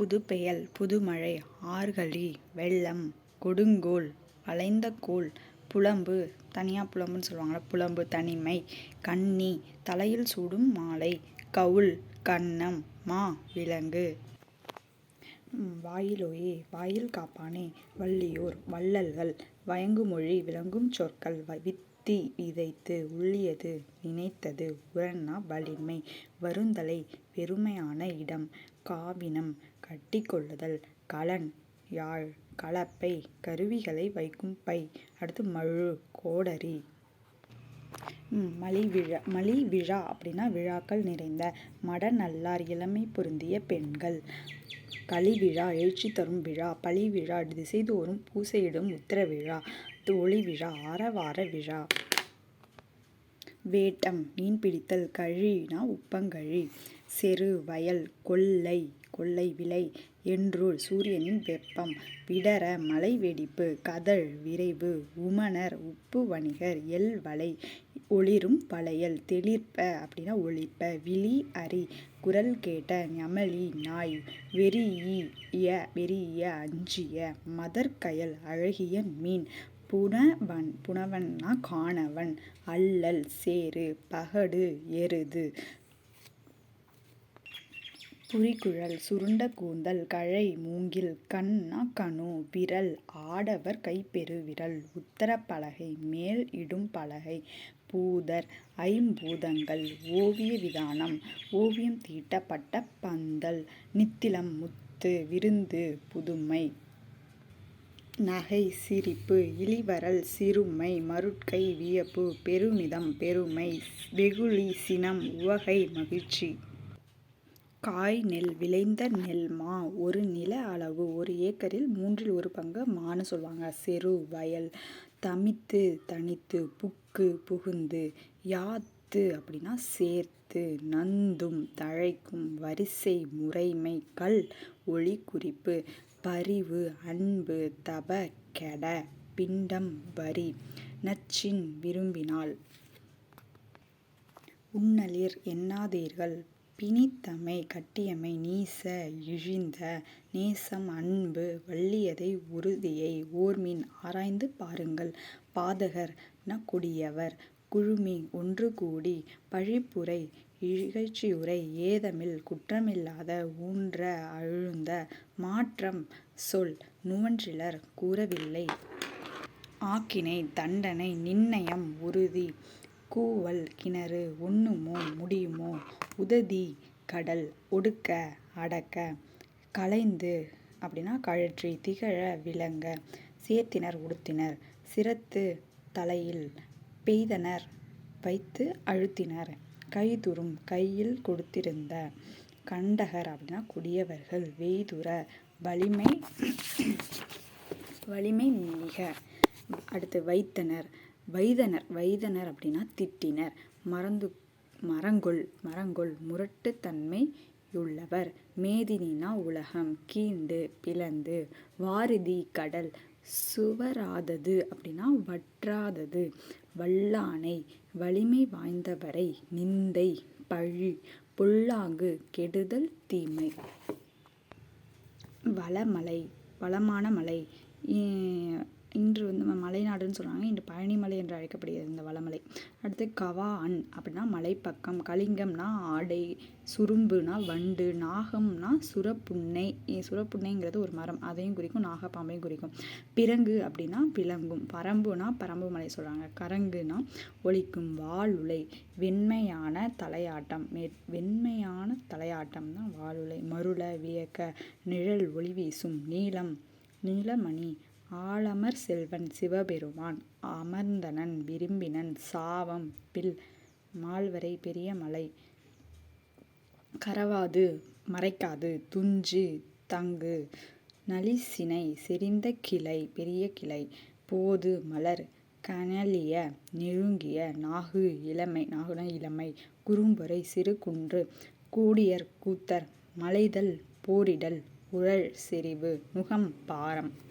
புதுப்பெயல் புதுமழை ஆர்கழி வெள்ளம் கொடுங்கோல் வளைந்த கோல் புலம்பு தனியாக புலம்புன்னு சொல்லுவாங்கள்ல புலம்பு தனிமை கன்னி தலையில் சூடும் மாலை கவுள் கன்னம் மா விலங்கு. வாயிலோயே வாயில் காப்பானே வள்ளியோர் வள்ளல்கள் வயங்குமொழி விளங்கும் சொற்கள் வித் தீ விதைத்து உள்ளியது நினைத்தது உரன்னா வலிமை. வருந்தலை பெருமையான இடம். காவினம் கட்டிக்கொள்ளுதல் கலன் யாழ் கலப்பை கருவிகளை வைக்கும் பை. அடுத்து மழு கோடரி. மலி விழா மலி விழா அப்படின்னா விழாக்கள் நிறைந்த மட நல்லார் இளமை பொருந்திய பெண்கள். விழா எழுச்சி தரும் விழா பழி விழா திசைதோறும் பூசையிடும் உத்தர விழா ஒளி விழா ஆரவார விழா. வேட்டம் மீன் பிடித்தல் கழினா உப்பங்கழி செரு வயல் கொல்லை கொள்ளை விலை என்றுள் சூரியனின் வெப்பம் விடர மலை வெடிப்பு கதழ் விரைவு உமணர் உப்பு வணிகர் எல் வலை ஒளிரும் வளையல் தெளிர்ப்ப அப்படின்னா ஒளிப்ப விழி அரி குரல் கேட்ட ஞமலி நாய் வெறிய வெறிய அஞ்சிய மதற்கயல் அழகிய மீன் புனவன் புனவன்னா காணவன். அல்லல் சேறு பகடு எருது. புரிகுழல் சுருண்ட கூந்தல் கழை மூங்கில் கண்ணா கணு விரல் ஆடவர் கைப்பெருவிரல் உத்தரப்பலகை மேல் இடும் பலகை பூதர் ஐம்பூதங்கள் ஓவிய விதானம் ஓவியம் தீட்டப்பட்ட பந்தல் நித்திலம் முத்து விருந்து புதுமை. நகை சிரிப்பு இளிவரல் சிறுமை மருட்கை வியப்பு பெருமிதம் பெருமை வெகுளி சினம் உவகை மகிழ்ச்சி. காய் நெல் விளைந்த நெல் மா ஒரு நில அளவு ஒரு ஏக்கரில் மூன்றில் ஒரு பங்கு மான்னு சொல்லுவாங்க. செரு வயல் தமித்து தனித்து புக்கு புகுந்து சேர்த்து அப்படின்னா சேர்த்து நந்தும் தழைக்கும் வரிசை முறைமை கல் ஒளி குறிப்பு பரிவு அன்பு தப கெட பிண்டம் வரி நச்சின் விரும்பினால். உன்னலிர் எண்ணாதீர்கள் பிணித்தமை கட்டியமை நீச இழிந்த நேசம் அன்பு வள்ளியதை உறுதியை ஓர்மின் ஆராய்ந்து பாருங்கள் பாதகர் ந கொடியவர் குழுமி ஒன்று கூடி பழிப்புரை இகழ்ச்சியுரை ஏதமில் குற்றமில்லாத ஊன்ற அழுந்த மாற்றம் சொல் நுவன்றிலர் கூறவில்லை. ஆக்கினை தண்டனை நிர்ணயம் உறுதி. கூவல் கிணறு ஒண்ணுமோ முடியுமோ உததி கடல் ஒடுக்க அடக்க. களைந்து அப்படின்னா கழற்றி திகழ விளங்க. சேர்த்தினர் உடுத்தினர் சிரத்து தலையில் பெய்தனர். வைத்து அழுத்தினர். கைதுறும் கையில் கொடுத்திருந்த கண்டகர் அப்படின்னா கொடியவர்கள் வெய்துற வலிமை வலிமை மிக. அடுத்து வைத்தனர். வைதனர். வைதனர் அப்படின்னா திட்டினர். மறந்து மரங்கொள் மரங்கொள் முரட்டுத்தன்மையுள்ளவர் மேதினினா உலகம். கீண்டு பிளந்து வாரிதி கடல் சுவராதது அப்படின்னா வற்றாதது. வல்லானை வலிமை வாய்ந்தவரை நிந்தை பழி பொல்லாங்கு கெடுதல் தீமை. வளமலை வளமான மலை இன்று வந்து மலைநாடுன்னு சொல்கிறாங்க இன்று பழனிமலை என்று அழைக்கப்படுகிறது இந்த வளமலை. அடுத்து கவா அன் அப்படின்னா மலைப்பக்கம் கலிங்கம்னா ஆடை சுரும்புனா வண்டு நாகம்னா சுரப்புன்னை. சுரப்புன்னைங்கிறது ஒரு மரம். அதையும் குறிக்கும் நாகப்பாம்பையும் குறிக்கும். பிறங்கு அப்படின்னா பிளங்கும். பரம்புனா பரம்பு மலை சொல்கிறாங்க கரங்குனா ஒழிக்கும் வாளுலை வெண்மையான தலையாட்டம். மே வெண்மையான தலையாட்டம் தான் வாளுலை. மருள வியக்க நிழல் ஒளி வீசும். நீளம் நீலமணி ஆலமர் செல்வன் சிவபெருமான் அமர்ந்தனன் விரும்பினன் சாவம் பில் மால்வரை பெரிய மலை. கரவாது மறைக்காது துஞ்சு தங்கு நலிசினை செறிந்த கிளை பெரிய கிளை. போது மலர் கனலிய நெருங்கிய நாகு இளமை நாகுன இளமை குறும்பொறை சிறு குன்று கூடியர் கூத்தர் மலைதல் போரிடல் உழல் செறிவு நுகம் பாரம்.